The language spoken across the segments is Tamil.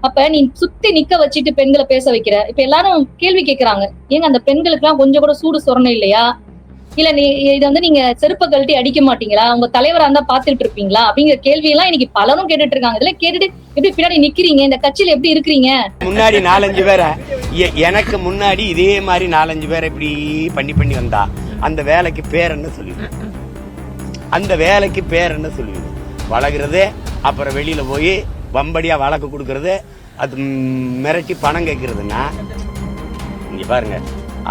அப்ப நீ சுத்தி நிக்க வச்சுட்டு பெண்களை பேச வைக்கிற? இப்ப எல்லாரும் கேள்வி கேக்குறாங்க. ஏங்க அந்த பெண்களுக்கு எல்லாம் கொஞ்சம் கூட சூடு சொரணை இல்லையா? இல்ல நீ இதை வந்து நீங்க செருப்ப கழட்டி அடிக்க மாட்டீங்களா? உங்க தலைவரா இருந்தா பாத்துட்டு இருப்பீங்களா? அப்படிங்கிற கேள்வி எல்லாம் இன்னைக்கு பலரும் கேட்டுட்டு இருக்காங்க இதெல்லாம் கேட்டுட்டு எப்படி பின்னாடி நிக்கிறீங்க? இந்த கட்சியில எப்படி இருக்கிறீங்க? முன்னாடி நாலஞ்சு பேரை எ- எனக்கு முன்னாடி இதே மாதிரி நாலஞ்சு பேரை இப்படி பண்ணி பண்ணி வந்தா அந்த வேலைக்கு பேர் என்ன சொல்லுவீங்க அந்த வேலைக்கு பேர் என்ன சொல்லுவீங்க வளர்கிறதே அப்புறம் வெளியில போய் வம்படியா வழக்கு கொடுக்கறது அது மிரட்டி பணம் கேட்கறதுன்னா இங்க பாருங்க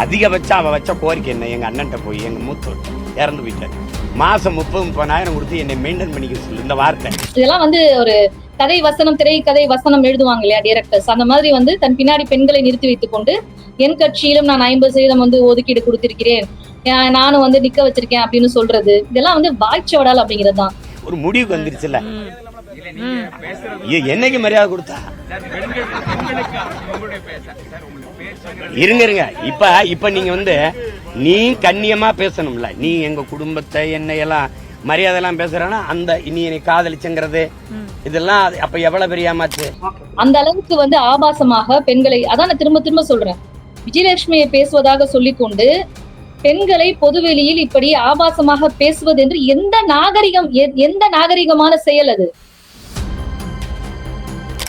அதிகபட்சம் அவ வச்ச கோரிக்கை என்ன? எங்க அண்ணன்ட்ட போய் எங்க மூத்தோர் இறந்து போயிட்டார். மாசம் முப்பது முப்பதாயிரம் கொடுத்து என்னை மெயின்டைன் பண்ணிக்க சொல்லு இந்த வார்த்தை. இதெல்லாம் வந்து ஒரு கதை வசனம் திரை கதை வசனம் எழுதுவாங்க இல்லையா டைரக்டர்ஸ் அந்த மாதிரி வந்து தன் பின்னாடி பெண்களை நிறுத்தி வைத்துக் கொண்டு என் கட்சியிலும் நான் ஐம்பது சதவீதம் வந்து ஒதுக்கீடு கொடுத்திருக்கிறேன். நானும் வந்து நிக்க வச்சிருக்கேன் அப்படின்னு சொல்றது. இதெல்லாம் வந்து வாய்ச்சவடால் அப்படிங்கிறது தான் ஒரு முடிவுக்கு வந்துருச்சுல்ல. என்னைக்கு மரியாதை கொடுத்தா? இருங்க இருங்க. இப்ப இப்ப நீங்க வந்து நீ கண்ணியமா பேசணும்ல. நீ எங்க குடும்பத்தை என்னையெல்லாம் மரியாதை எல்லாம் பேசுறேன்னா அந்த நீ என்னை காதலிச்சுங்கிறது. இதெல்லாம் அப்ப எவ்வளவு பெரிய ஏமாச்சு அந்த அளவுக்கு வந்து ஆபாசமாக பெண்களை அதான் நான் திரும்ப திரும்ப சொல்றேன். விஜயலட்சுமியை பேசுவதாக சொல்லிக்கொண்டு பெண்களை பொதுவெளியில் இப்படி ஆபாசமாக பேசுவது என்று எந்த நாகரிகம் எந்த நாகரிகமான செயல் அது?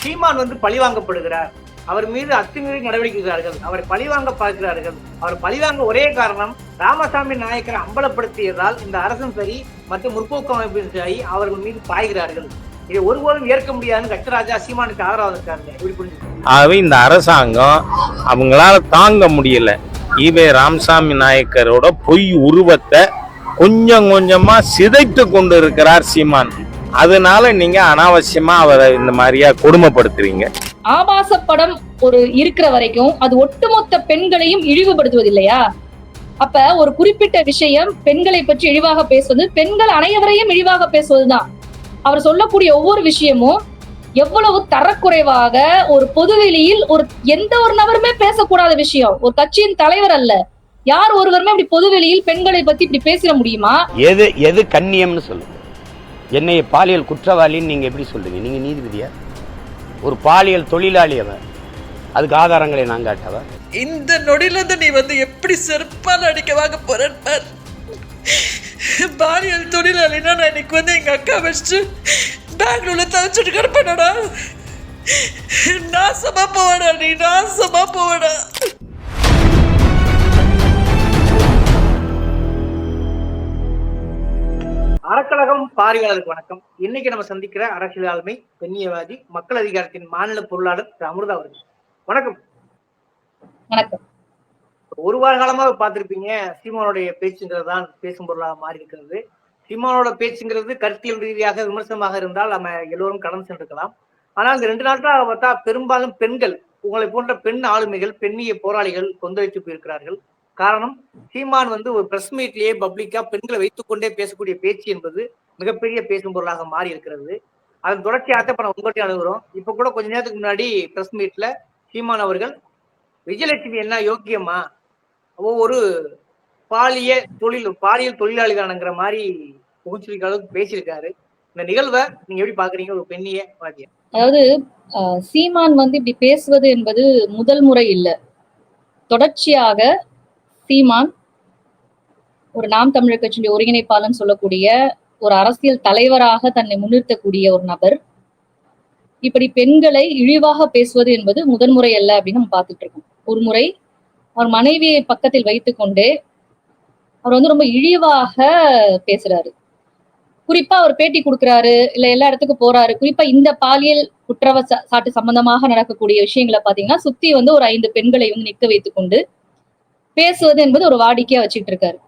சீமான் வந்து பழிவாங்கப்படுகிறார் அவர் மீது அத்துமீறி நடவடிக்கைகிறார்கள் அவரை பழிவாங்க பார்க்கிறார்கள். அவர் பழிவாங்க ஒரே காரணம் ராமசாமி நாயக்கரை அம்பலப்படுத்தியதால் இந்த அரசும் சரி மற்றும் முற்போக்கு அமைப்பும் சரி அவர்கள் மீது பாய்கிறார்கள். இதை ஒருபோதும் ஏற்க முடியாதுன்னு கட்டராஜா சீமானுக்கு ஆதரவாக இருக்காருங்க. எப்படி புரிஞ்சு ஆகவே இந்த அரசாங்கம் அவங்களால தாங்க முடியல. ஈவே ராமசாமி நாயக்கரோட பொய் உருவத்தை கொஞ்சம் கொஞ்சமா சிதைத்து கொண்டு இருக்கிறார் சீமான். அதனால நீங்க அனாவசியமா அவரை இந்த மாதிரியா கொடுமைப்படுத்துறீங்க. ஆபாச படம் ஒரு இருக்கிற வரைக்கும் அது ஒட்டுமொத்த பெண்களையும் இழிவுபடுத்துவது இல்லையா அப்ப ஒரு குறிப்பிட்ட விஷயம் பெண்களை பற்றி இழிவாக பேசுவது பெண்கள் அனைவரையும் இழிவாக பேசுவதுதான். அவர் சொல்லக்கூடிய ஒவ்வொரு விஷயமும் எவ்வளவு தரக்குறைவாக ஒரு பொதுவெளியில் ஒரு எந்த ஒரு நபருமே பேசக்கூடாத விஷயம். ஒரு கட்சியின் தலைவர் அல்ல. யார் ஒருவருமே இப்படி பொதுவெளியில் பெண்களை பத்தி இப்படி பேசிட முடியுமா? எது எது கண்ணியம்னு சொல்லுங்க. என்னை பாலியல் குற்றவாளின்னு நீங்கள் எப்படி சொல்கிறீங்க நீங்கள் நீதிபதியா? ஒரு பாலியல் தொழிலாளி அவன். அதுக்கு ஆதாரங்களை நான் காட்டவா? இந்த நொடியிலிருந்து நீ வந்து எப்படி செருப்பால் அடிக்க வாங்க போறேன்னு பார்? பாலியல் தொழிலாளினா நான் இன்னைக்கு வந்து எங்க அக்கா வச்சுட்டு பெங்களூர்ல தவிச்சிட்டு கிடப்பேனடா. நாசமா போவடா நீ நாசமா போவடா. அறக்கழகம் பார்வையாளருக்கு வணக்கம். இன்னைக்கு நம்ம சந்திக்கிற அரசியல் ஆளுமை பெண்ணியவாதி மக்கள் அதிகாரத்தின் மாநில பொருளாளர் திரு. அமிர்தா அவர்கள். வணக்கம். வணக்கம். ஒரு வார காலமாக பார்த்திருப்பீங்க சீமானுடைய பேச்சுங்கிறது தான் பேசும் பொருளாக மாறி இருக்கிறது. சீமானோட பேச்சுங்கிறது கருத்தியல் ரீதியாக விமர்சனமாக இருந்தால் நம்ம எல்லோரும் கடந்து சென்றிருக்கலாம். ஆனால் இந்த ரெண்டு நாட்களாக பார்த்தா பெரும்பாலும் பெண்கள் உங்களை போன்ற பெண் ஆளுமைகள் பெண்ணிய போராளிகள் கொந்தளித்து போயிருக்கிறார்கள். காரணம் சீமான் வந்து ஒரு பிரஸ் மீட்லயே பப்ளிக்கா பெண்களை வைத்துக்கொண்டே பேசக்கூடிய பேச்சு என்பது மிகப்பெரிய பேசும் பொருளாக மாறி இருக்கிறது அதன் தொடர்ச்சியாக இப்ப நான் உங்கள்கிட்ட அணுகிறோம். இப்ப கூட கொஞ்ச நேரத்துக்கு முன்னாடி பிரஸ் மீட்ல சீமான் அவர்கள் விஜயலட்சுமி என்ன யோக்கியமா? ஒவ்வொரு பாலிய தொழில் பாலியல் தொழிலாளிதானங்கிற மாதிரி புகுச்சிருக்க அளவுக்கு பேசியிருக்காரு. இந்த நிகழ்வை நீங்க எப்படி பாக்குறீங்க ஒரு பெண்ணிய வாத்தியம் அதாவது சீமான் வந்து இப்படி பேசுவது என்பது முதல் முறை இல்ல. தொடர்ச்சியாக சீமான் ஒரு நாம் தமிழர் கட்சியுடைய ஒருங்கிணைப்பாளன் சொல்லக்கூடிய ஒரு அரசியல் தலைவராக தன்னை முன்னிறுத்தக்கூடிய ஒரு நபர். இப்படி பெண்களை இழிவாக பேசுவது என்பது முதன்முறை அல்ல அப்படின்னு நம்ம பார்த்துட்டு இருக்கோம். ஒரு முறை அவர் மனைவியை பக்கத்தில் வைத்துக்கொண்டு அவர் வந்து ரொம்ப இழிவாக பேசுறாரு. குறிப்பா அவர் பேட்டி கொடுக்குறாரு இல்ல எல்லா இடத்துக்கும் போறாரு. குறிப்பா இந்த பாலியல் குற்றவ சாட்டு சம்பந்தமாக நடக்கக்கூடிய விஷயங்களை பாத்தீங்கன்னா சுத்தி வந்து ஒரு ஐந்து பெண்களை வந்து நிக்க வைத்துக் கொண்டு பேசுவது என்பது ஒரு வாடிக்கையா வச்சுட்டு இருக்காரு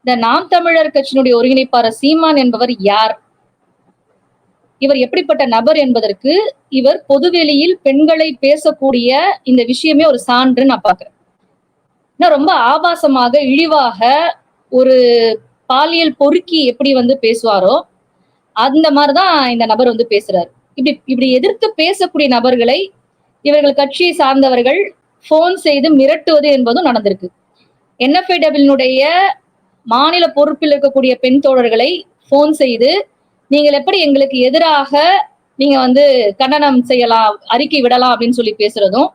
இந்த நாம் தமிழர் கட்சியினுடைய ஒருங்கிணைப்பாளர் சீமான் என்பவர் யார்? இவர் எப்படிப்பட்ட நபர் என்பதற்கு இவர் பொதுவெளியில் பெண்களை பேசக்கூடிய இந்த விஷயமே ஒரு சான்று நான் பாக்குறேன் ரொம்ப ஆபாசமாக இழிவாக ஒரு பாலியல் பொறுக்கி எப்படி வந்து பேசுவாரோ அந்த மாதிரிதான் இந்த நபர் வந்து பேசுறாரு. இப்படி இப்படி எதிர்த்து பேசக்கூடிய நபர்களை இவர்கள் கட்சியை சார்ந்தவர்கள் போன் செய்து மிரட்டுவது என்பதும் நடந்திருக்கு. என்எஃப்ஐடபிள்னுடைய மாநில பொறுப்பில் இருக்கக்கூடிய பெண் தோழர்களை போன் செய்து நீங்கள் எப்படி எங்களுக்கு எதிராக நீங்க வந்து கண்டனம் செய்யலாம் அறிக்கை விடலாம்? அப்படின்னு சொல்லி பேசுறதும்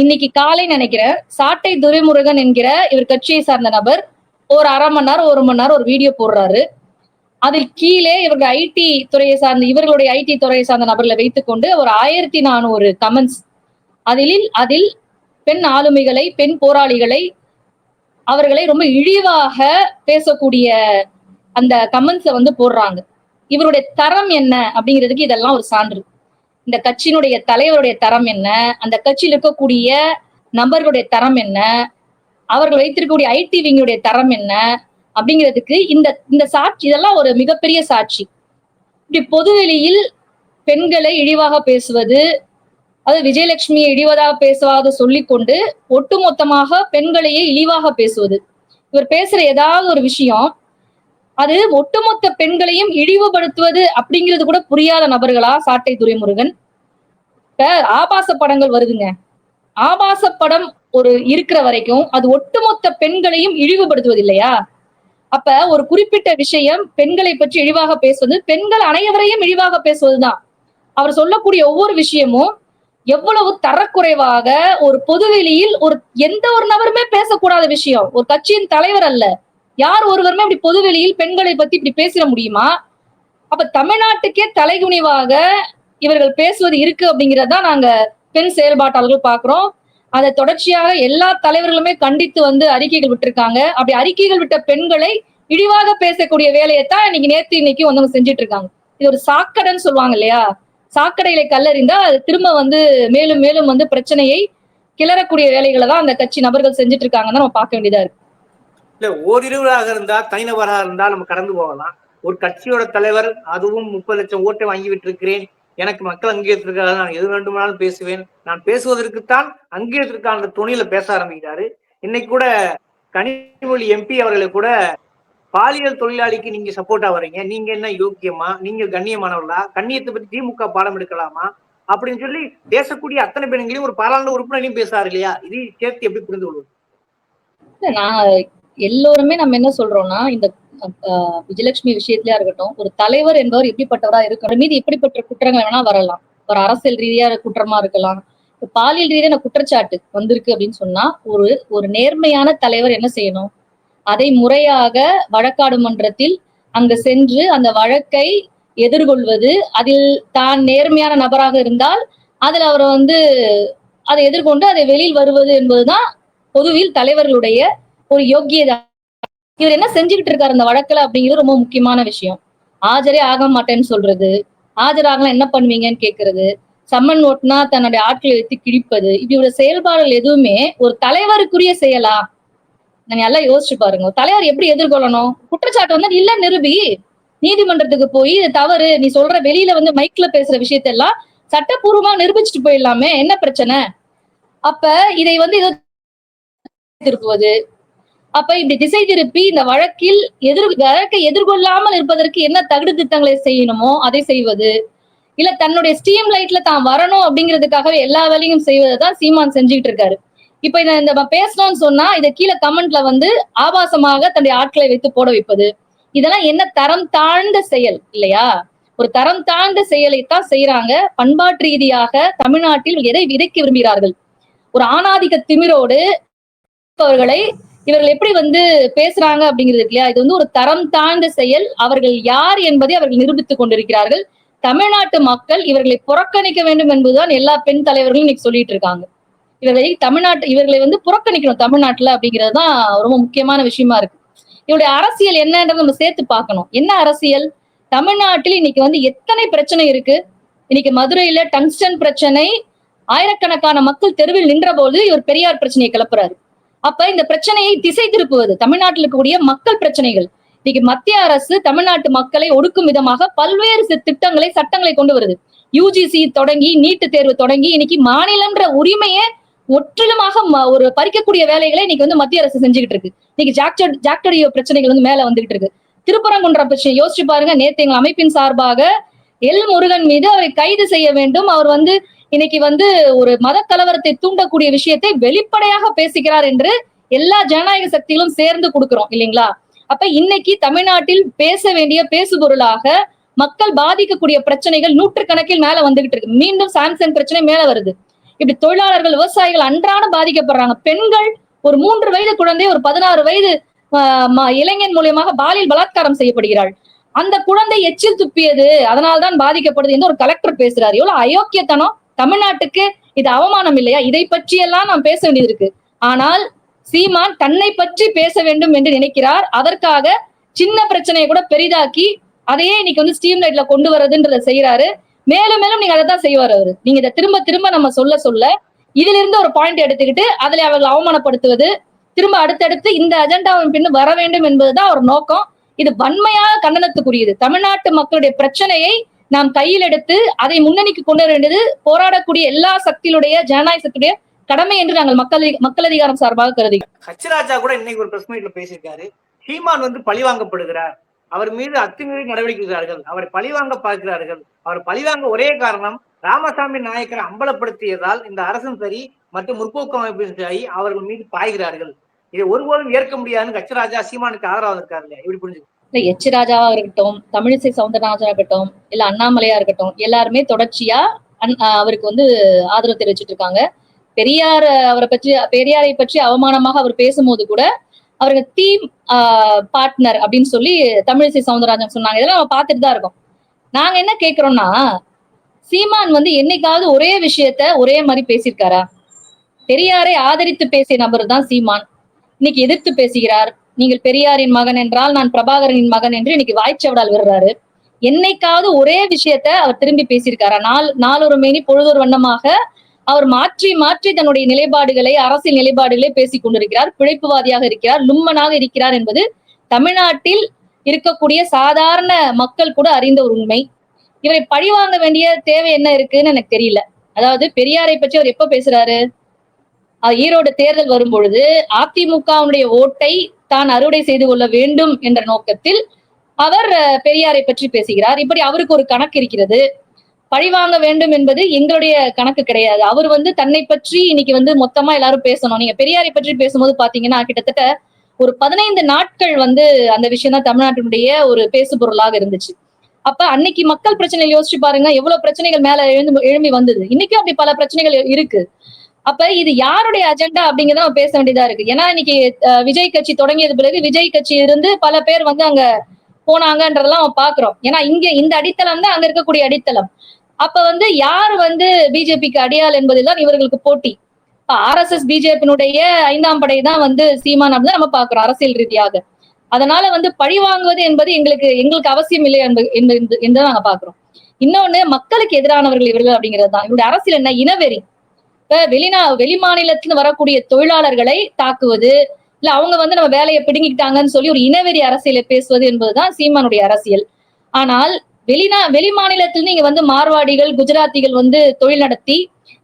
இன்னைக்கு காலை நினைக்கிறேன் சாட்டை துரைமுருகன் என்கிற இவர் கட்சியை சார்ந்த நபர் ஒரு அரை மணி நேரம் ஒரு மணி நேரம் ஒரு வீடியோ போடுறாரு. அதில் கீழே இவர்கள் ஐடி துறையை சார்ந்த இவர்களுடைய ஐடி துறையை சார்ந்த நபர்களை வைத்துக்கொண்டு ஒரு ஆயிரத்தி நானூறு கமெண்ட்ஸ் அதில் அதில் பெண் ஆளுமைகளை பெண் போராளிகளை அவர்களை ரொம்ப இழிவாக பேசக்கூடிய அந்த கமெண்ட்ஸை வந்து போடுறாங்க. இவருடைய தரம் என்ன அப்படிங்கிறதுக்கு இதெல்லாம் ஒரு சான்று. இந்த கட்சியினுடைய தலைவருடைய தரம் என்ன? அந்த கட்சியில் இருக்கக்கூடிய நபர்களுடைய தரம் என்ன? அவர்கள் வைத்திருக்கக்கூடிய ஐடி விங்களுடைய தரம் என்ன? அப்படிங்கிறதுக்கு இந்த இந்த சாட்சி இதெல்லாம் ஒரு மிகப்பெரிய சாட்சி. இப்படி பொதுவெளியில் பெண்களை இழிவாக பேசுவது அது விஜயலட்சுமியை இழிவதாக பேசுவாத சொல்லிக்கொண்டு ஒட்டுமொத்தமாக பெண்களையே இழிவாக பேசுவது. இவர் பேசுற ஏதாவது ஒரு விஷயம் அது ஒட்டுமொத்த பெண்களையும் இழிவுபடுத்துவது அப்படிங்கிறது கூட புரியாத நபர்களா சாட்டை துரைமுருகன்? இப்ப ஆபாச படங்கள் வருதுங்க. ஆபாச படம் ஒரு இருக்கிற வரைக்கும் அது ஒட்டுமொத்த பெண்களையும் இழிவுபடுத்துவது இல்லையா? அப்ப ஒரு குறிப்பிட்ட விஷயம் பெண்களை பற்றி இழிவாக பேசுவது பெண்கள் அனைவரையும் இழிவாக பேசுவதுதான். அவர் சொல்லக்கூடிய ஒவ்வொரு விஷயமும் எவ்வளவு தரக்குறைவாக ஒரு பொதுவெளியில் ஒரு எந்த ஒரு நபருமே பேசக்கூடாத விஷயம். ஒரு கட்சியின் தலைவர் அல்ல. யார் ஒருவருமே இப்படி பொதுவெளியில் பெண்களை பத்தி இப்படி பேசிட முடியுமா? அப்ப தமிழ்நாட்டுக்கே தலைகுனிவாக இவர்கள் பேசுவது இருக்கு அப்படிங்கறதா நாங்க பெண் செயல்பாட்டாளர்கள் பாக்குறோம். அதை தொடர்ச்சியாக எல்லா தலைவர்களுமே கண்டித்து வந்து அறிக்கைகள் விட்டிருக்காங்க. அப்படி அறிக்கைகள் விட்ட பெண்களை இழிவாக பேசக்கூடிய வேலையைத்தான் இன்னைக்கு நேத்து இன்னைக்கு வந்து செஞ்சுட்டு இருக்காங்க. இது ஒரு சாக்கடைன்னு சொல்லுவாங்க இல்லையா? சாக்கடையில கல்லறிந்தா அது திரும்ப வந்து மேலும் மேலும் வந்து பிரச்சனையை கிளறக்கூடிய வேலைகளை தான் அந்த கட்சி நபர்கள் செஞ்சுட்டு இருக்காங்கன்னு நம்ம பார்க்க வேண்டியதா இருக்கு. இல்ல ஓரிருவராக இருந்தா தனிநபராக இருந்தா நம்ம கடந்து போகலாம். ஒரு கட்சியோட தலைவர் அதுவும் முப்பது லட்சம் ஓட்டை வாங்கி விட்டிருக்கிறேன். எனக்கு மக்கள் அங்கீகரித்திருக்கிறார்கள் நான் எது வேண்டுமானாலும் பேசுவேன். நான் பேசுவதற்குத்தான் அங்கீகரித்திருக்கான அந்த துணியில பேச ஆரம்பிக்கிறாரு. இன்னைக்கு கூட கனிமொழி எம்பி அவர்களை கூட பாலியல் தொழிலாளிக்கு நீங்க சப்போர்ட்டா வர்றீங்க. நீங்க என்ன யோக்கியமா? நீங்க கண்ணியமானவர்களா? கண்ணியத்தை பத்தி திமுக பாடம் எடுக்கலாமா? அப்படின்னு சொல்லி பேசக்கூடிய அத்தனை பெண்களையும் ஒரு பாராளுமன்ற உறுப்பினரையும் பேசுறாரு இல்லையா? இது சேர்த்து எப்படி புரிந்து கொள்வது? நான் எல்லோருமே நம்ம என்ன சொல்றோம்னா இந்த விஜயலட்சுமி விஷயத்திலயா இருக்கட்டும் ஒரு தலைவர் என்பவர் எப்படிப்பட்டவரா இருக்கணும்? மீது எப்படிப்பட்ட குற்றங்கள் வேணா வரலாம். ஒரு அரசியல் ரீதியா குற்றமா இருக்கலாம். பாலியல் ரீதியான குற்றச்சாட்டு வந்திருக்கு அப்படின்னு சொன்னா ஒரு ஒரு நேர்மையான தலைவர் என்ன செய்யணும்? அதை முறையாக வழக்காடு மன்றத்தில் அங்க சென்று அந்த வழக்கை எதிர்கொள்வது அதில் தான் நேர்மையான நபராக இருந்தால் அதில் அவர் வந்து அதை எதிர்கொண்டு அதை வெளியில் வருவது என்பதுதான் பொதுவில் தலைவர்களுடைய ஒரு யோக்கியதா. இவர் என்ன செஞ்சுக்கிட்டு இருக்காரு அந்த வழக்குல அப்படிங்கிறது ரொம்ப முக்கியமான விஷயம். ஆஜரே ஆக மாட்டேன்னு சொல்றது ஆஜராகலாம் என்ன பண்ணுவீங்கன்னு கேட்கறது சம்மன் ஓட்டுனா தன்னுடைய ஆட்களை வைத்து கிழிப்பது இப்படி செயல்பாடுகள் எதுவுமே ஒரு தலைவருக்குரிய செயலா? நான் நல்லா யோசிச்சு பாருங்க. தலைவர் எப்படி எதிர்கொள்ளணும்? குற்றச்சாட்டு வந்து இல்ல நிரூபி. நீதிமன்றத்துக்கு போய் இது தவறு நீ சொல்ற வெளியில வந்து மைக்ல பேசுற விஷயத்தெல்லாம் சட்டப்பூர்வமா நிரூபிச்சுட்டு போயிடலாமே. என்ன பிரச்சனை? அப்ப இதை வந்து இது திருப்புவது. அப்ப இப்படி திசை திருப்பி இந்த வழக்கில் எதிர் வழக்கை எதிர்கொள்ளாமல் இருப்பதற்கு என்ன தகுடு திட்டங்களை செய்யணுமோ அதை செய்வது. இல்ல தன்னுடைய ஸ்டீம் லைட்ல தான் வரணும் அப்படிங்கிறதுக்காகவே எல்லா வேலையும் செய்வதை தான் சீமான் செஞ்சுக்கிட்டு இருக்காரு. இப்ப இதை இந்த நம்ம பேசணும்னு சொன்னா இதை கீழே கமெண்ட்ல வந்து ஆபாசமாக தன்னுடைய ஆட்களை வைத்து போட வைப்பது. இதெல்லாம் என்ன தரம் தாழ்ந்த செயல் இல்லையா? ஒரு தரம் தாழ்ந்த செயலைத்தான் செய்யறாங்க பண்பாட்டு ரீதியாக தமிழ்நாட்டில் எதை விதைக்க விரும்புகிறார்கள்? ஒரு ஆணாதிக்க திமிரோடு அவர்களை இவர்கள் எப்படி வந்து பேசுறாங்க அப்படிங்கிறது இல்லையா? இது வந்து ஒரு தரம் தாழ்ந்த செயல். அவர்கள் யார் என்பதை அவர்கள் நிரூபித்துக் கொண்டிருக்கிறார்கள். தமிழ்நாட்டு மக்கள் இவர்களை புறக்கணிக்க வேண்டும் என்பதுதான் எல்லா பெண் தலைவர்களும் இன்னைக்கு சொல்லிட்டு இருக்காங்க. இவர்களை தமிழ்நாட்டு இவர்களை வந்து புறக்கணிக்கணும் தமிழ்நாட்டுல அப்படிங்கிறது தான் ரொம்ப முக்கியமான விஷயமா இருக்கு. இவருடைய அரசியல் என்னன்றதை நம்ம சேர்த்து பார்க்கணும். என்ன அரசியல்? தமிழ்நாட்டில் இன்னைக்கு வந்து எத்தனை பிரச்சனை இருக்கு? இன்னைக்கு மதுரையில டங்ஸ்டன் பிரச்சனை ஆயிரக்கணக்கான மக்கள் தெருவில் நின்ற போது இவர் பெரியார் பிரச்சனையை கிளப்புறாரு. அப்ப இந்த பிரச்சனையை திசை திருப்புவது தமிழ்நாட்டில் இருக்கக்கூடிய மக்கள் பிரச்சனைகள். இன்னைக்கு மத்திய அரசு தமிழ்நாட்டு மக்களை ஒடுக்கும் விதமாக பல்வேறு திட்டங்களை சட்டங்களை கொண்டு வருது. யூஜிசி தொடங்கி நீட்டு தேர்வு தொடங்கி இன்னைக்கு மாநிலம்ன்ற உரிமையை முற்றிலுமாக ம- ஒரு பறிக்கக்கூடிய வேலைகளை இன்னைக்கு வந்து மத்திய அரசு செஞ்சுக்கிட்டு இருக்கு. இன்னைக்கு ஜாக்டட் ஜாக்டடியோ பிரச்சனைகள் வந்து மேல வந்துகிட்டு இருக்கு. திருப்பரங்குன்ற பிரச்சனை யோசிச்சு பாருங்க நேத்து எங்க அமைப்பின் சார்பாக எல் முருகன் மீது அவரை கைது செய்ய வேண்டும். அவர் வந்து இன்னைக்கு வந்து ஒரு மத கலவரத்தை தூண்டக்கூடிய விஷயத்தை வெளிப்படையாக பேசுகிறார் என்று எல்லா ஜனநாயக சக்திகளும் சேர்ந்து கொடுக்கிறோம் இல்லைங்களா? அப்ப இன்னைக்கு தமிழ்நாட்டில் பேச வேண்டிய பேசுபொருளாக மக்கள் பாதிக்கக்கூடிய பிரச்சனைகள் நூற்றுக்கணக்கில் மேல வந்துகிட்டு இருக்கு. மீண்டும் சாம்சங் பிரச்சனை மேல வருது. இப்படி தொழிலாளர்கள் விவசாயிகள் அன்றாடம் பாதிக்கப்படுறாங்க. பெண்கள் ஒரு மூன்று வயது குழந்தை ஒரு பதினாறு வயது இளைஞன் மூலியமாக பாலியல் பலாத்காரம் செய்யப்படுகிறாள். அந்த குழந்தை எச்சில் துப்பியது அதனால்தான் பாதிக்கப்படுது என்று ஒரு கலெக்டர் பேசுறாரு. எவ்வளவு அயோக்கியத்தனம். தமிழ்நாட்டுக்கு இது அவமானம் இல்லையா? இதை பற்றியெல்லாம் நாம் பேச வேண்டியது இருக்கு. ஆனால் சீமான் தன்னை பற்றி பேச வேண்டும் என்று நினைக்கிறார். அதற்காக சின்ன பிரச்சனையை கூட பெரிதாக்கி அதையே இன்னைக்கு வந்து ஸ்டீம் லைட்ல கொண்டு வரதுன்றத செய்யறாரு மேலும் மேலும் நீங்க அதை தான் செய்வார் அவரு. நீங்க இதை திரும்ப திரும்ப நம்ம சொல்ல சொல்ல இதுல இருந்து ஒரு பாயிண்ட் எடுத்துக்கிட்டு அதுல அவர்களை அவமானப்படுத்துவது திரும்ப அடுத்தடுத்து இந்த அஜெண்டாவின் பின்னு வர வேண்டும் என்பதுதான் ஒரு நோக்கம். இது வன்மையாக கண்டனத்துக்குரியது. தமிழ்நாட்டு மக்களுடைய பிரச்சனையை நாம் கையில் எடுத்து அதை முன்னணிக்கு கொண்டு வர வேண்டியது போராடக்கூடிய எல்லா சக்தியுடைய ஜனநாயக கடமை என்று நாங்கள் மக்கள் மக்கள் அதிகாரம் சார்பாக கருதி ஹச்ராஜா கூட இன்னைக்கு ஒரு பிரஸ் மீட்ல பேசியிருக்காரு. ஹீமான் வந்து பழிவாங்கப்படுகிறார் அவர் மீது அத்துமீறி நடவடிக்கைகிறார்கள் அவரை பழிவாங்க பார்க்கிறார்கள். அவர் பழிவாங்க ஒரே காரணம் ராமசாமி நாயக்கரை அம்பலப்படுத்தியதால் இந்த அரசும் சரி மற்றும் முற்போக்கு அமைப்பும் சரி அவர்கள் மீது பாய்கிறார்கள். இதை ஒருபோதும் ஏற்க முடியாதுன்னு கச்சராஜா சீமானுக்கு ஆதரவாக இருக்காரு இல்லையா? எப்படி புரிஞ்சு இல்ல எச் ராஜாவா இருக்கட்டும் தமிழிசை சவுந்தரராஜா இருக்கட்டும் இல்ல அண்ணாமலையா இருக்கட்டும் எல்லாருமே தொடர்ச்சியா அவருக்கு வந்து ஆதரவு தெரிவிச்சிட்டு இருக்காங்க. பெரியார் அவரை பற்றி பெரியாரை பற்றி அவமானமாக அவர் பேசும்போது கூட அவருக்கு தீம் பார்ட்னர் அப்படின்னு சொல்லி தமிழிசை சவுந்தரராஜன் சொன்னாங்க. இதெல்லாம் நம்ம பார்த்துட்டு தான் இருக்கோம். நாங்க என்ன கேக்குறோம்னா சீமான் வந்து என்னைக்காவது ஒரே விஷயத்த ஒரே மாதிரி பேசியிருக்காரா? பெரியாரை ஆதரித்து பேசிய நபர் தான் சீமான். இன்னைக்கு எதிர்த்து பேசுகிறார். நீங்கள் பெரியாரின் மகன் என்றால் நான் பிரபாகரனின் மகன் என்று இன்னைக்கு வாய்ச்சவடால் விடுறாரு. என்னைக்காவது ஒரே விஷயத்த அவர் திரும்பி பேசியிருக்காரா? நாள் நாளொரு மேனி பொழுதொரு வண்ணமாக அவர் மாற்றி மாற்றி தன்னுடைய நிலைப்பாடுகளை அரசியல் நிலைப்பாடுகளை பேசிக் கொண்டிருக்கிறார். பிழைப்புவாதியாக இருக்கிறார் லும்மனாக இருக்கிறார் என்பது தமிழ்நாட்டில் இருக்கக்கூடிய சாதாரண மக்கள் கூட அறிந்த ஒரு உண்மை. இவரை பழிவாங்க வேண்டிய தேவை என்ன இருக்குன்னு எனக்கு தெரியல. அதாவது பெரியாரை பற்றி அவர் எப்ப பேசுறாரு? ஈரோடு தேர்தல் வரும்பொழுது அதிமுகவுடைய ஓட்டை தான் அறுவடை செய்து கொள்ள வேண்டும் என்ற நோக்கத்தில் அவர் பெரியாரை பற்றி பேசுகிறார். இப்படி அவருக்கு ஒரு கணக்கு இருக்கிறது. பழிவாங்க வேண்டும் என்பது எங்களுடைய கணக்கு கிடையாது. அவர் வந்து தன்னை பற்றி இன்னைக்கு வந்து மொத்தமா எல்லாரும் பேசணும். நீங்க பெரியாரை பற்றி பேசும்போது பாத்தீங்கன்னா கிட்டத்தட்ட ஒரு பதினைந்து நாட்கள் வந்து அந்த விஷயம் தான் தமிழ்நாட்டினுடைய ஒரு பேசு பொருளாக இருந்துச்சு. அப்ப அன்னைக்கு மக்கள் பிரச்சனை யோசிச்சு பாருங்க எவ்வளவு பிரச்சனைகள் மேல எழுந்து எழும்பி வந்தது. இன்னைக்கும் அப்படி பல பிரச்சனைகள் இருக்கு. அப்ப இது யாருடைய அஜெண்டா அப்படிங்கறத நம்ம பேச வேண்டியதா இருக்கு. ஏன்னா இன்னைக்கு விஜய் கட்சி தொடங்கியது பிறகு விஜய் கட்சி இருந்து பல பேர் வந்து அங்க போனாங்கன்றதெல்லாம் பாக்குறோம். ஏன்னா இங்க இந்த அடித்தளம் தான் அங்க இருக்கக்கூடிய அடித்தளம். அப்ப வந்து யார் வந்து பிஜேபிக்கு அடியாள் என்பதுதான் இவர்களுக்கு போட்டி. இப்ப ஆர் எஸ் எஸ் பிஜேபியினுடைய ஐந்தாம் படை தான் வந்து சீமான் அப்படின்னு நம்ம பாக்குறோம் அரசியல் ரீதியாக. அதனால வந்து பழி வாங்குவது என்பது எங்களுக்கு எங்களுக்கு அவசியம் இல்லை என்று நாங்க பாக்குறோம் இன்னொன்னு மக்களுக்கு எதிரானவர்கள் இவர்கள் அப்படிங்கிறது தான். இவருடைய அரசியல் என்ன? இனவெறி. இப்ப வெளிநா வெளி மாநிலத்துல வரக்கூடிய தொழிலாளர்களை தாக்குவது இல்ல அவங்க வந்து நம்ம வேலையை பிடுங்கிக்கிட்டாங்கன்னு சொல்லி ஒரு இனவெறி அரசியலை பேசுவது என்பதுதான் சீமானுடைய அரசியல். ஆனால் வெளிநா வெளி மாநிலத்திலிருந்து இங்க வந்து மார்வாடிகள் குஜராத்திகள் வந்து தொழில் நடத்தி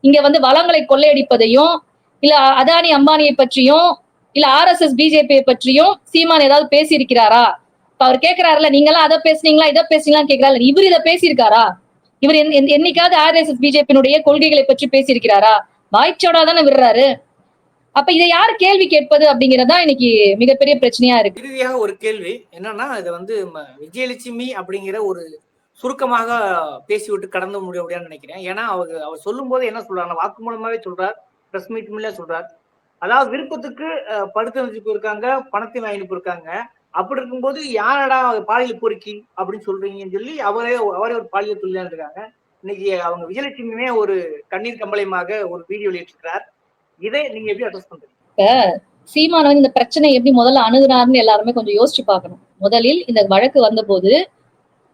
இங்க வந்து வளங்களை கொள்ளையடிப்பதையும் இல்ல அதானி அம்பானியை பற்றியும் இல்ல ஆர் எஸ் எஸ் பிஜேபியை பற்றியும் சீமான் ஏதாவது பேசியிருக்கிறாரா? இப்ப அவர் கேட்கிறாருல நீங்களாம் அதை பேசுனீங்களா இதை பேசுனீங்களான்னு கேட்கிறாரு இவர் இதை பேசியிருக்காரா? இவர் என்னைக்காவது ஆர் எஸ் எஸ் பிஜேபியினுடைய கொள்கைகளை பற்றி பேசியிருக்கிறாரா? வாய்ச்சோடா தானே விடுறாரு. அப்ப இதை யார் கேள்வி கேட்பது அப்படிங்கறதா இன்னைக்கு மிகப்பெரிய பிரச்சனையா இருக்கு. இறுதியாக ஒரு கேள்வி என்னன்னா இது வந்து விஜயலட்சுமி அப்படிங்கிற ஒரு சுருக்கமாக பேசிவிட்டு கடந்து முடிய முடியாதுன்னு நினைக்கிறேன். ஏன்னா அவர் அவர் சொல்லும் போது என்ன சொல்றாங்க வாக்கு மூலமாவே சொல்றார். பிரஸ் மீட் மூலம் சொல்றார். அதாவது விருப்பத்துக்கு படுத்து வச்சு போயிருக்காங்க பணத்தை வாங்கிட்டு போயிருக்காங்க. அப்படி இருக்கும்போது யாரடா பாலியல் பொறுக்கி அப்படின்னு சொல்றீங்கன்னு சொல்லி அவரே அவரே ஒரு பாலியல் தொழிலாக இருக்காங்க. இன்னைக்கு அவங்க விஜயலட்சுமியுமே ஒரு கண்ணீர் கம்பளயமாக ஒரு வீடியோ வெளியிட்டிருக்கிறார். இதை நீங்க எப்படி அட்ரஸ் பண்றீங்க? சீமான வந்து இந்த பிரச்சனை எப்படி முதல்ல அணுகுனாருன்னு எல்லாருமே கொஞ்சம் யோசிச்சு பார்க்கணும். முதலில் இந்த வழக்கு வந்தபோது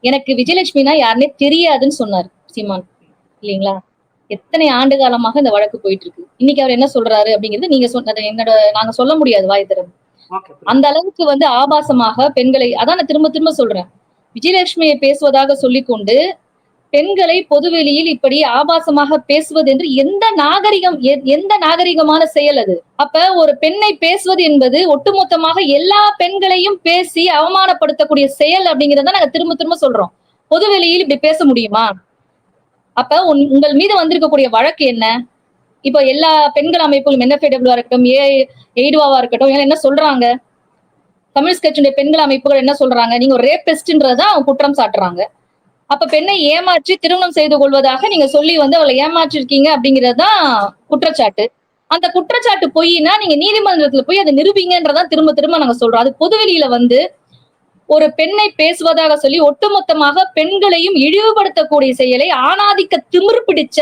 எனக்கு விஜயலட்சுமினா யாருன்னே தெரியாதுன்னு சொன்னார் சீமான். இல்லைங்களா? எத்தனை ஆண்டு காலமாக இந்த வழக்கு போயிட்டு இருக்கு இன்னைக்கு அவர் என்ன சொல்றாரு அப்படிங்கிறது நீங்க சொன்னது என்னோட நாங்க சொல்ல முடியாது வாய் திறந்து. அந்த அளவுக்கு வந்து ஆபாசமாக பெண்களை அதான் நான் திரும்ப திரும்ப சொல்றேன். விஜயலட்சுமியை பேசுவதாக சொல்லிக்கொண்டு பெண்களை பொதுவெளியில் இப்படி ஆபாசமாக பேசுவது என்று எந்த நாகரிகம் எந்த நாகரிகமான செயல் அது? அப்ப ஒரு பெண்ணை பேசுவது என்பது ஒட்டுமொத்தமாக எல்லா பெண்களையும் பேசி அவமானப்படுத்தக்கூடிய செயல் அப்படிங்கறத நாங்க திரும்ப திரும்ப சொல்றோம். பொதுவெளியில் இப்படி பேச முடியுமா? அப்ப உன்- உங்கள் மீது வந்திருக்கக்கூடிய வழக்கு என்ன? இப்போ எல்லா பெண்கள் அமைப்புகளும் என்எஃப்ஏடபிள்யூ இருக்கட்டும் ஏ எய்டுவாவா இருக்கட்டும் என்ன சொல்றாங்க? தமிழ் கட்சியுடைய பெண்கள் அமைப்புகள் என்ன சொல்றாங்க? நீங்க ஒரு ரேபிஸ்ட்ன்றதான் அவங்க குற்றம் சாட்டுறாங்க. அப்ப பெண்ணை ஏமாற்றி திருமணம் செய்து கொள்வதாக நீங்க சொல்லி வந்து அவளை ஏமாற்றிருக்கீங்க அப்படிங்கிறது தான் குற்றச்சாட்டு. அந்த குற்றச்சாட்டு பொய்னா நீங்க நீதிமன்றத்துல போய் அதை நிரூபிங்கன்றதான் திரும்ப திரும்ப நாங்க சொல்றோம். அது பொதுவெளியில வந்து ஒரு பெண்ணை பேசுவதாக சொல்லி ஒட்டுமொத்தமாக பெண்களையும் இழிவுபடுத்தக்கூடிய செயலை ஆணாதிக்க திமிர் பிடிச்ச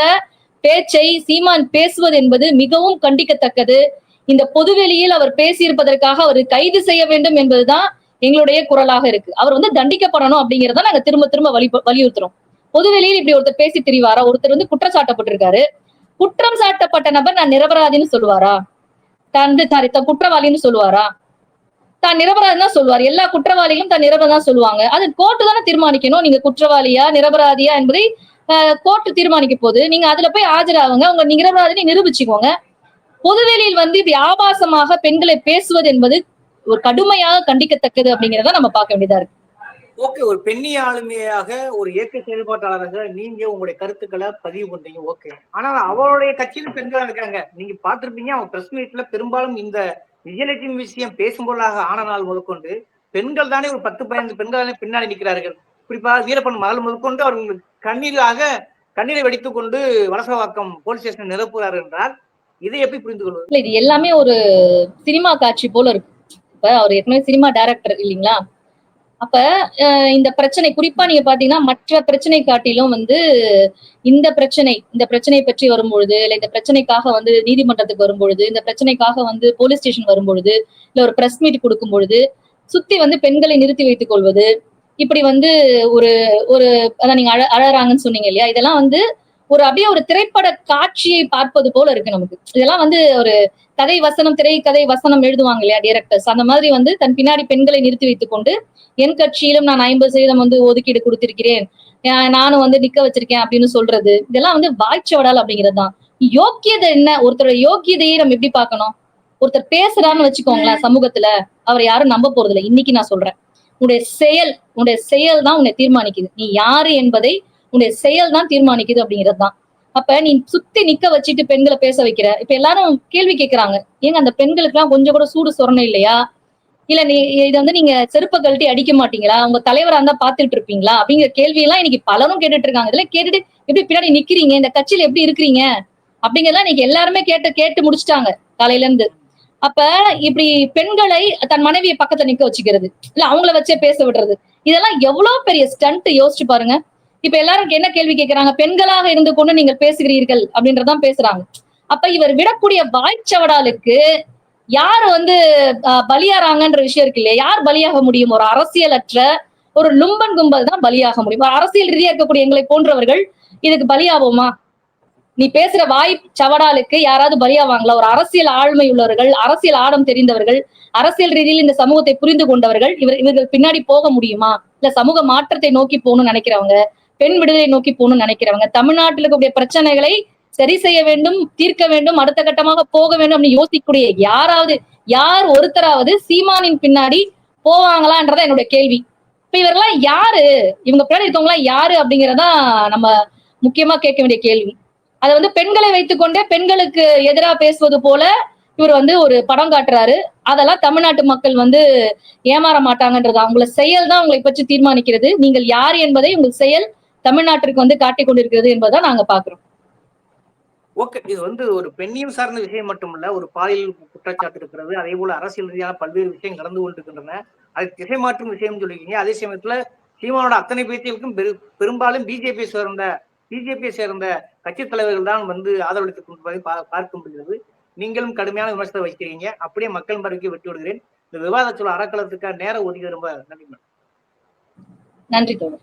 பேச்சை சீமான் பேசுவது என்பது மிகவும் கண்டிக்கத்தக்கது. இந்த பொதுவெளியில் அவர் பேசியிருப்பதற்காக அவர் கைது செய்ய வேண்டும் என்பதுதான் எங்களுடைய குரலாக இருக்கு. அவர் வந்து தண்டிக்கப்படணும் அப்படிங்கறத நாங்க திரும்ப திரும்ப வலி வலியுறுத்துறோம். பொதுவெளியில் இப்படி ஒருத்தர் பேசி திரிவாரா? ஒருத்தர் வந்து குற்றம் சாட்டப்பட்டிருக்காரு. குற்றம் சாட்டப்பட்ட நபர் நான் நிரபராதின்னு சொல்லுவாரா? தான் சாரி தான் குற்றவாளின்னு சொல்லுவாரா? தான் நிரபராதி தான் சொல்லுவார். எல்லா குற்றவாளிகளும் தான் நிரபராதி தான் சொல்லுவாங்க. அது கோர்ட்டு தானே தீர்மானிக்கணும். நீங்க குற்றவாளியா நிரபராதியா என்பதை கோர்ட்டு தீர்மானிக்க போகுது நீங்க அதுல போய் ஆஜராகுங்க. உங்க நிரபராதினை நிரூபிச்சுக்கோங்க. பொதுவெளியில் வந்து இப்படி ஆபாசமாக பெண்களை பேசுவது என்பது ஒரு கடுமையாக கண்டிக்கத்தக்கது அப்படிங்கிறத நம்ம பார்க்க வேண்டியதா இருக்கு. ஓகே ஒரு பெண்ணி ஆளுமையாக ஒரு இயக்க செயல்பாட்டாளராக நீங்க உங்களுடைய கருத்துக்களை பதிவு பண்றீங்க. ஓகே. ஆனா அவருடைய கட்சியிலும் பெண்கள் இருக்காங்க. நீங்க பார்த்திருப்பீங்க அவங்க பிரஸ் மீட்ல பெரும்பாலும் இந்த விஜயலட்சுமி விஷயம் பேசும் பொருளாக ஆன நாள் முதற்கொண்டு பெண்கள் தானே ஒரு பத்து பதினைந்து பெண்கள் தானே பின்னாடி நிற்கிறார்கள். குறிப்பா வீரப்பன் மகள் முதற்கொண்டு அவர்கள் கண்ணீராக கண்ணீரை வெடித்துக் கொண்டு வலசவாக்கம் போலீஸ் ஸ்டேஷன் நிரப்புகிறார் என்றால் இதை எப்படி புரிந்து கொள்வது இது எல்லாமே ஒரு சினிமா காட்சி போல இருக்கு. இப்ப அவர் ஏற்கனவே சினிமா டைரக்டர் இல்லைங்களா? அப்ப இந்த பிரச்சனை குறிப்பா நீங்க பாத்தீங்கன்னா மற்ற பிரச்சனை காட்டிலும் வந்து இந்த பிரச்சனை இந்த பிரச்சனை பற்றி வரும்பொழுது இல்ல இந்த பிரச்சனைக்காக வந்து நீதிமன்றத்துக்கு வரும்பொழுது இந்த பிரச்சனைக்காக வந்து போலீஸ் ஸ்டேஷன் வரும்பொழுது இல்ல ஒரு பிரஸ் மீட் கொடுக்கும் பொழுது சுத்தி வந்து பெண்களை நிறுத்தி வைத்துக் கொள்வது இப்படி வந்து ஒரு ஒரு அதான் நீங்க அழ அழறாங்கன்னு சொன்னீங்க இல்லையா? இதெல்லாம் வந்து ஒரு அப்படியே ஒரு திரைப்பட காட்சியை பார்ப்பது போல இருக்கு நமக்கு. இதெல்லாம் வந்து ஒரு கதை வசனம் திரைக்கதை வசனம் எழுதுவாங்க இல்லையா டைரக்டர்ஸ் அந்த மாதிரி வந்து தன் பின்னாடி பெண்களை நிறுத்தி வைத்துக் கொண்டு என் கட்சியிலும் நான் ஐம்பது சதவீதம் வந்து ஒதுக்கீடு கொடுத்திருக்கிறேன். நானும் வந்து நிக்க வச்சிருக்கேன் அப்படின்னு சொல்றது. இதெல்லாம் வந்து வாய்ச்சவடால் அப்படிங்கிறது தான். யோக்கியதை என்ன? ஒருத்தரோட யோக்கியதையை நம்ம எப்படி பார்க்கணும்? ஒருத்தர் பேசுறான்னு வச்சுக்கோங்களேன் சமூகத்துல அவரை யாரும் நம்ப போறது இல்லை இன்னைக்கு நான் சொல்றேன். உன்னுடைய செயல் உன்னுடைய செயல் தான் உன்னை தீர்மானிக்குது. நீ யாரு என்பதை உன்னுடைய செயல் தான் தீர்மானிக்குது அப்படிங்கிறது தான் அப்ப நீ சுத்தி நிக்க வச்சுட்டு பெண்களை பேச வைக்கிற. இப்ப எல்லாரும் கேள்வி கேட்கறாங்க ஏங்க அந்த பெண்களுக்கு எல்லாம் கொஞ்சம் கூட சூடு சொரணும் இல்லையா? இல்ல நீ இதை வந்து நீங்க செருப்ப கழட்டி அடிக்க மாட்டீங்களா? உங்க தலைவரா இருந்தா பாத்துட்டு இருப்பீங்களா? அப்படிங்கிற கேள்வி எல்லாம் இன்னைக்கு பலரும் கேட்டுட்டு இருக்காங்க. இதுல கேட்டுட்டு எப்படி பின்னாடி நிக்கிறீங்க? இந்த கட்சியில எப்படி இருக்கிறீங்க? அப்படிங்கறதெல்லாம் இன்னைக்கு எல்லாருமே கேட்டு கேட்டு முடிச்சிட்டாங்க காலையில இருந்து. அப்ப இப்படி பெண்களை தன் மனைவியை பக்கத்துல நிக்க வச்சுக்கிறது. இல்ல அவங்கள வச்சே பேச விடுறது. இதெல்லாம் எவ்வளவு பெரிய ஸ்டண்ட் யோசிச்சு பாருங்க. இப்ப எல்லாரும் என்ன கேள்வி கேட்கறாங்க பெண்களாக இருந்து கொண்டு நீங்கள் பேசுகிறீர்கள் அப்படின்றதான் பேசுறாங்க. அப்ப இவர் விடக்கூடிய வாய்ச்சவடாலுக்கு யார் வந்து பலியாறாங்கன்ற விஷயம் இருக்கு இல்லையா? யார் பலியாக முடியும்? ஒரு அரசியலற்ற ஒரு லும்பன் கும்பல் தான் பலியாக முடியும். ஒரு அரசியல் ரீதியா இருக்கக்கூடிய எங்களை போன்றவர்கள் இதுக்கு பலியாவோமா? நீ பேசுற வாய் சவடாலுக்கு யாராவது பலியாவாங்களா? ஒரு அரசியல் ஆழ்மை உள்ளவர்கள் அரசியல் ஆடம் தெரிந்தவர்கள் அரசியல் ரீதியில் இந்த சமூகத்தை புரிந்து கொண்டவர்கள் இவர் இவர்கள் பின்னாடி போக முடியுமா? இல்ல சமூக மாற்றத்தை நோக்கி போகணும்னு நினைக்கிறவங்க பெண் விடுதலை நோக்கி போகணும்னு நினைக்கிறவங்க. தமிழ்நாட்டில் இருக்கக்கூடிய பிரச்சனைகளை சரி செய்ய வேண்டும் தீர்க்க வேண்டும் அடுத்த கட்டமாக போக வேண்டும் அப்படின்னு யோசிக்கக்கூடிய யாராவது யார் ஒருத்தராவது சீமானின் பின்னாடி போவாங்களான்றத என்னுடைய கேள்வி. இப்ப இவர்கள்லாம் யாரு? இவங்க பின்னாடி இருக்கவங்க யாரு அப்படிங்கறதா நம்ம முக்கியமா கேட்க வேண்டிய கேள்வி. அதை வந்து பெண்களை வைத்துக்கொண்டே பெண்களுக்கு எதிராக பேசுவது போல இவர் வந்து ஒரு படம் காட்டுறாரு. அதெல்லாம் தமிழ்நாட்டு மக்கள் வந்து ஏமாற மாட்டாங்கன்றது. அவங்கள செயல் தான் உங்களை பற்றி தீர்மானிக்கிறது. நீங்கள் யார் என்பதை உங்கள் செயல் தமிழ்நாட்டிற்கு வந்து காட்டிக் கொண்டிருக்கிறது என்பதை நாங்க பாக்குறோம் ஓகே இது வந்து ஒரு பெண்ணியம் சார்ந்த விஷயம் மட்டுமல்ல ஒரு பாலியல் குற்றச்சாட்டு இருக்கிறது அதே போல அரசியல் ரீதியான பல்வேறு விஷயம் நடந்து கொண்டிருக்கின்றன. அது திசை மாற்றும் விஷயம் சொல்லிருக்கீங்க அதே சமயத்துல சீமானோட அத்தனை பேச்சுகளுக்கும் பெரு பெரும்பாலும் பிஜேபி சேர்ந்த பிஜேபியை சேர்ந்த கட்சி தலைவர்கள் தான் வந்து ஆதரவளித்துக் கொண்டிருப்பதை பா- பார்க்க முடிகிறது நீங்களும் கடுமையான விமர்சனத்தை வைக்கிறீங்க. அப்படியே மக்கள் மறுக்கை விட்டு விடுகிறேன். இந்த விவாத சொல்ல அறக்களத்துக்காக நேரம் ஒதுக்கி ரொம்ப நன்றி நன்றி தோழர்.